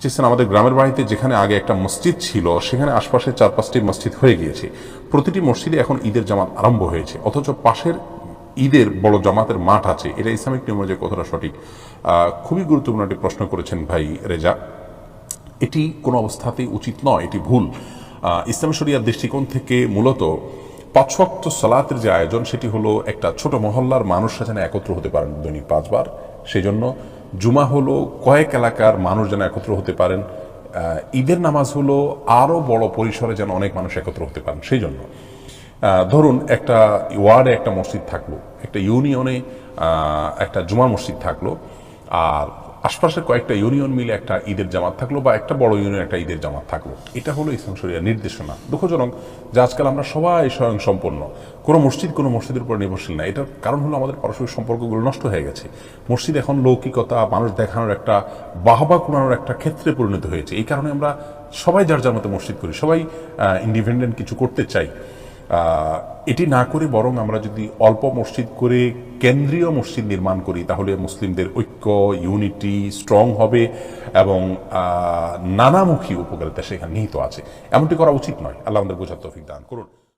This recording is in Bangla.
চেয়েছেন আমাদের গ্রামের বাড়িতে যেখানে আগে একটা মসজিদ ছিল, সেখানে আশপাশে চার পাঁচটি মসজিদ হয়ে গিয়েছে। প্রতিটি মসজিদে এখন ঈদের জামাত আরম্ভ হয়েছে। অথচ পাশের ঈদের বড় জামাতের মাঠ আছে। এটা ইসলামিক নিয়ম অনুযায়ী কতটা সঠিক। খুবই গুরুত্বপূর্ণ একটি প্রশ্ন করেছেন ভাই রেজা। এটি কোনো অবস্থাতেই উচিত নয়, এটি ভুল। ইসলাম শরিয়ার দৃষ্টিকোণ থেকে মূলত পাঁচ ওয়াক্ত সালাতের যে আয়োজন, সেটি হলো একটা ছোট মহল্লার মানুষরা যেন একত্র হতে পারেন দৈনিক পাঁচবার। সেই জন্য জুমা হলো, কয়েক এলাকার মানুষ যেন একত্র হতে পারেন। ঈদের নামাজ হলো আরও বড় পরিসরে যেন অনেক মানুষ একত্র হতে পারেন, সেই জন্য। ধরুন একটা ওয়ার্ডে একটা মসজিদ থাকল, একটা ইউনিয়নে একটা জুমা মসজিদ থাকল, আর আশপাশের কয়েকটা ইউনিয়ন মিলে একটা ঈদের জামাত থাকল বা একটা বড় ইউনিয়ন একটা ঈদের জামাত থাকল। এটা হলো ইসলাম শরিয়ার নির্দেশনা। দুঃখজনক, যে আজকাল আমরা সবাই স্বয়ং সম্পন্ন কোনো মসজিদ কোনো মসজিদের উপর নির্ভরশীল না। এটার কারণ হলো আমাদের পারস্পরিক সম্পর্কগুলো নষ্ট হয়ে গেছে। মসজিদ এখন লৌকিকতা, মানুষ দেখানোর একটা, বাহবা কুড়ানোর একটা ক্ষেত্রে পরিণত হয়েছে। এই কারণে আমরা সবাই যার যার মতো মসজিদ করি, সবাই ইন্ডিপেন্ডেন্ট কিছু করতে চাই। এটি না করে বরং আমরা যদি অল্প মসজিদ করে কেন্দ্রীয় মসজিদ নির্মাণ করি, তাহলে মুসলিমদের ঐক্য, ইউনিটি স্ট্রং হবে এবং নানামুখী উপকারিতা সেখানে নিহিত আছে। এমনটি করা উচিত নয়। আল্লাহ আমাদের বোঝার তৌফিক দান করুন।